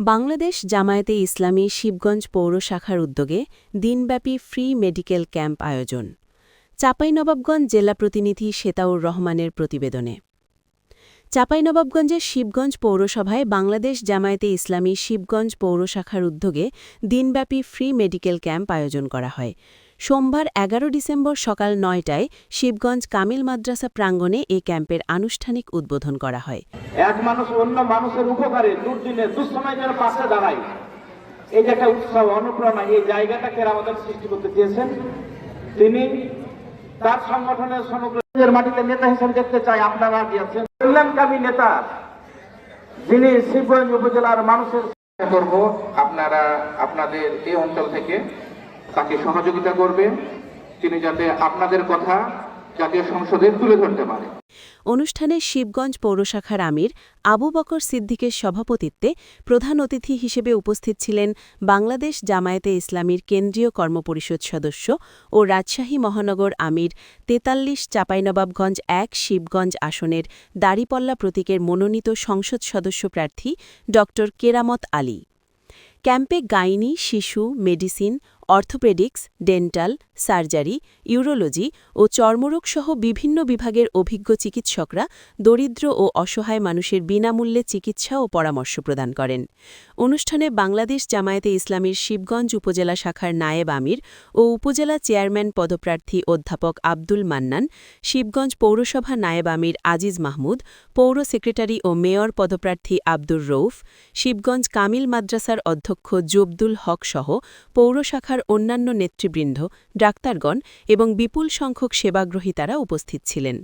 বাংলাদেশ জামায়াতে ইসলামী শিবগঞ্জ পৌর শাখার উদ্যোগে দিনব্যাপী ফ্রি মেডিকেল ক্যাম্প আয়োজন। চাঁপাইনবাবগঞ্জ জেলা প্রতিনিধি শেতাউর রহমানের প্রতিবেদনে। চাঁপাইনবাবগঞ্জের শিবগঞ্জ পৌরসভায় বাংলাদেশ জামায়াতে ইসলামী শিবগঞ্জ পৌর শাখার উদ্যোগে দিনব্যাপী ফ্রি মেডিকেল ক্যাম্প আয়োজন করা হয়। সোমবার এগারো ডিসেম্বর সকাল নয়টায় শিবগঞ্জ কামিল মাদ্রাসা প্রাঙ্গণে এ ক্যাম্পের আনুষ্ঠানিক উদ্বোধন করা হয়। এক মানুষ অন্য মানুষের উপকারে দুর্দিনে দুঃসময় যেন পাশে দাঁড়ায়। এই যে একটা উৎসব, অনুপ্রেরণা, এই জায়গাটাকে আমাদের সৃষ্টি করতে চেয়েছেন। তিনি তার সংগঠনের সমগ্র মাটিতে নেতা হিসেবে দেখতে চাই, আপনারা দিয়েছেন কল্যাণকামী নেতা যিনি শিবগঞ্জ উপজেলার মানুষের করব, আপনারা, আপনাদের এই অঞ্চল থেকে তাকে সহযোগিতা করবেন। তিনি যাতে আপনাদের কথা জাতীয় সংসদে তুলে ধরতে পারে। অনুষ্ঠানে শিবগঞ্জ পৌরশাখার আমির আবু বকর সিদ্দিকের সভাপতিত্বে প্রধান অতিথি হিসেবে উপস্থিত ছিলেন বাংলাদেশ জামায়াতে ইসলামীর কেন্দ্রীয় কর্মপরিষদ সদস্য ও রাজশাহী মহানগর আমির তেতাল্লিশ চাঁপাইনবাবগঞ্জ এক শিবগঞ্জ আসনের দাড়িপল্লা প্রতীকের মনোনীত সংসদ সদস্য প্রার্থী ড কেরামত আলী। ক্যাম্পে গাইনি, শিশু, medicine orthopaedics, dental, surgery, urology ও চর্মরোগসহ বিভিন্ন বিভাগের অভিজ্ঞ চিকিৎসকরা দরিদ্র ও অসহায় মানুষের বিনামূল্যে চিকিৎসা ও পরামর্শ প্রদান করেন। অনুষ্ঠানে বাংলাদেশ জামায়াতে ইসলামীর শিবগঞ্জ উপজেলা শাখার নায়েব আমির ও উপজেলা চেয়ারম্যান পদপ্রার্থী অধ্যাপক আব্দুল মান্নান, শিবগঞ্জ পৌরসভা নায়েব আমির আজিজ মাহমুদ, পৌর সেক্রেটারি ও মেয়র পদপ্রার্থী আব্দুর রৌফ শিবগঞ্জ কামিল মাদ্রাসার অধ্যক্ষ জবদুল হক সহ পৌর শাখার অন্যান্য নেতৃবৃন্দ ডাক্তারগণ এবং বিপুল সংখ্যক সেবাগ্রহীতারা উপস্থিত ছিলেন।